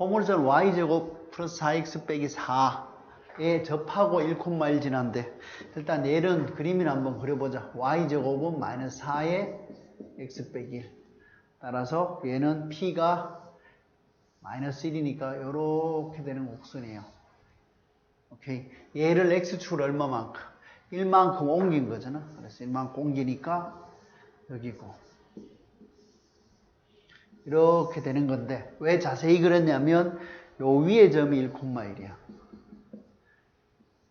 포물선 y제곱 플러스 4x 빼기 4에 접하고 1,1 지난데 일단 얘는 그림이나 한번 그려보자. y제곱은 마이너스 4에 x 빼기 1 따라서 얘는 p가 마이너스 1이니까 이렇게 되는 곡선이에요. 오케이. 얘를 x축을 얼마만큼? 1만큼 옮긴 거잖아. 그래서 1만큼 옮기니까 여기고. 이렇게 되는 건데 왜 자세히 그랬냐면 요 위에 점이 1,1이야.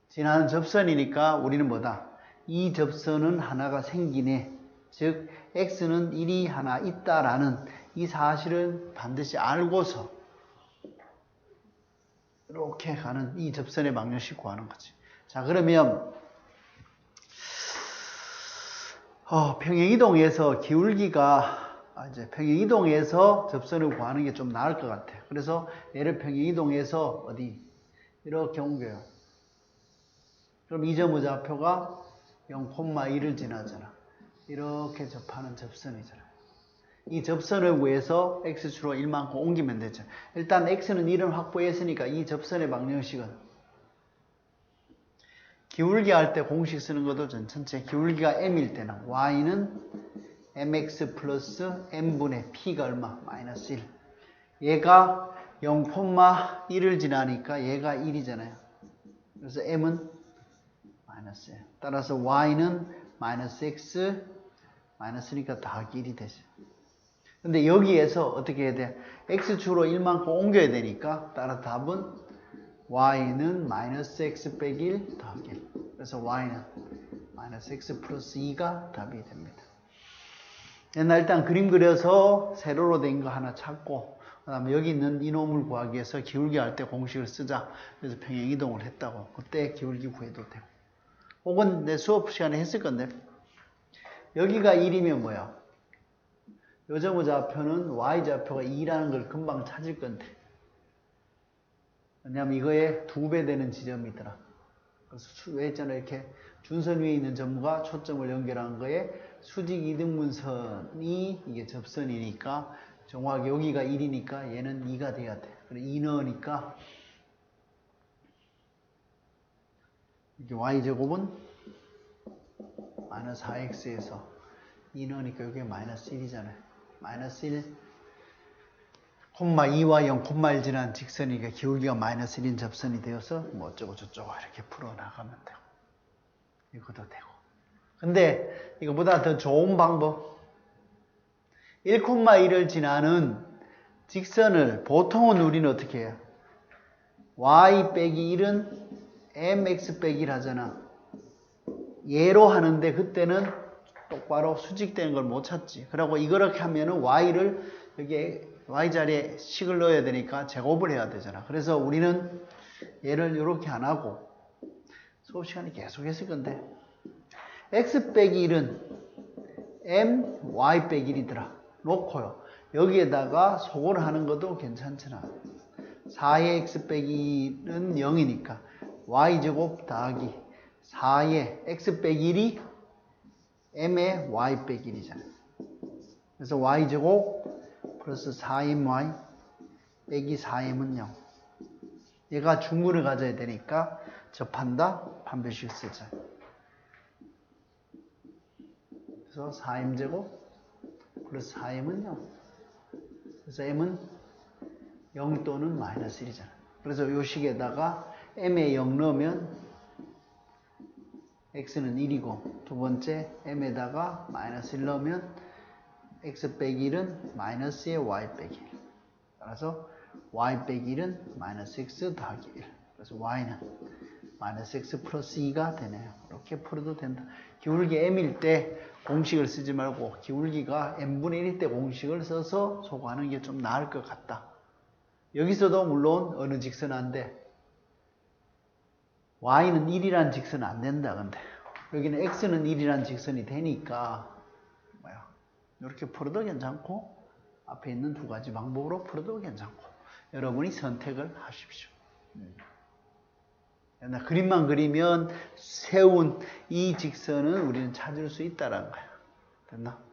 지나는 접선이니까 우리는 뭐다? 이 접선은 하나가 생기네. 즉 x는 1이 하나 있다라는 이 사실을 반드시 알고서 이렇게 가는 이 접선의 방정식 구하는 거지. 자 그러면 어, 평행이동에서 기울기가 아, 이제 평행 이동에서 접선을 구하는 게 좀 나을 것 같아. 그래서 얘를 평행 이동에서 어디 이렇게 옮겨요. 그럼 이 점의 좌표가 0,1을 지나잖아. 이렇게 접하는 접선이잖아. 이 접선을 위해서 x축으로 1만큼 옮기면 되죠. 일단 x는 1을 확보했으니까 이 접선의 방정식은 기울기 할 때 공식 쓰는 것도 전 전체 기울기가 m일 때는 y는 mx 플러스 m분의 p가 얼마? 마이너스 1. 얘가 0,1을 지나니까 얘가 1이잖아요. 그래서 m은 마이너스 1. 따라서 y는 마이너스 x 마이너스니까 더하기 1이 되죠. 근데 여기에서 어떻게 해야 돼? x축으로 1만큼 옮겨야 되니까 따라 답은 y는 마이너스 x 빼기 1 더하기 1. 그래서 y는 마이너스 x 플러스 2가 답이 됩니다. 옛날 일단 그림 그려서 세로로 된 거 하나 찾고 그 다음에 여기 있는 이놈을 구하기 위해서 기울기 할 때 공식을 쓰자. 그래서 평행이동을 했다고. 그때 기울기 구해도 되고. 혹은 내 수업 시간에 했을 건데 여기가 1이면 뭐야? 요점의 좌표는 y좌표가 2라는 걸 금방 찾을 건데 왜냐면 이거에 두 배 되는 지점이더라. 그래서 왜 있잖아 이렇게 준선 위에 있는 점과 초점을 연결한 거에 수직 이등분선이 이게 접선이니까 정확히 여기가 1이니까 얘는 2가 돼야 돼. 그래 2 넣으니까 이게 y제곱은 마이너스 4x에서 2 넣으니까 여기 마이너스 1이잖아요. 마이너스 1 콤마 2와 0 콤마 1 지난 직선이니까 기울기가 마이너스 1인 접선이 되어서 뭐 어쩌고 저쩌고 이렇게 풀어나가면 되고 이것도 되고 근데 이거보다 더 좋은 방법. 1,1을 지나는 직선을 보통은 우리는 어떻게 해요? y 빼기 1은 mx 빼기 1 하잖아. 얘로 하는데 그때는 똑바로 수직되는 걸 못 찾지. 그러고 이렇게 하면은 y를 여기에 y자리에 식을 넣어야 되니까 제곱을 해야 되잖아. 그래서 우리는 얘를 이렇게 안 하고 수업 시간에 계속 했을 건데 x 빼기 1은 m y 빼기 1이더라. 놓고요. 여기에다가 소거를 하는 것도 괜찮잖아 4의 x 빼기 1은 0이니까 y제곱 더하기 4의 x 빼기 1이 m의 y 빼기 1이잖아 그래서 y제곱 플러스 4my 빼기 4m은 0 얘가 중근을 가져야 되니까 접한다. 판별식 쓰자 그래서 4m제곱 플러스 4m은 0 그래서 m은 0 또는 마이너스 1이잖아 그래서 요 식에다가 m에 0 넣으면 x는 1이고 두 번째 m에다가 마이너스 1 넣으면 x 빼기 1은 마이너스의 y 빼기 1 따라서 y 빼기 1은 마이너스 x 더하기 1 그래서 y는 마이너스 x 플러스 2가 되네요. 이렇게 풀어도 된다. 기울기 m일 때 공식을 쓰지 말고 기울기가 n분의 1일 때 공식을 써서 소거하는 게 좀 나을 것 같다. 여기서도 물론 어느 직선 안 돼. Y는 1이란 직선은 안 된다 근데. 여기는 x는 1이란 직선이 되니까 뭐야. 이렇게 풀어도 괜찮고 앞에 있는 두 가지 방법으로 풀어도 괜찮고. 여러분이 선택을 하십시오. 음. 나 그림만 그리면 세운 이 직선은 우리는 찾을 수 있다라는 거야. 됐나?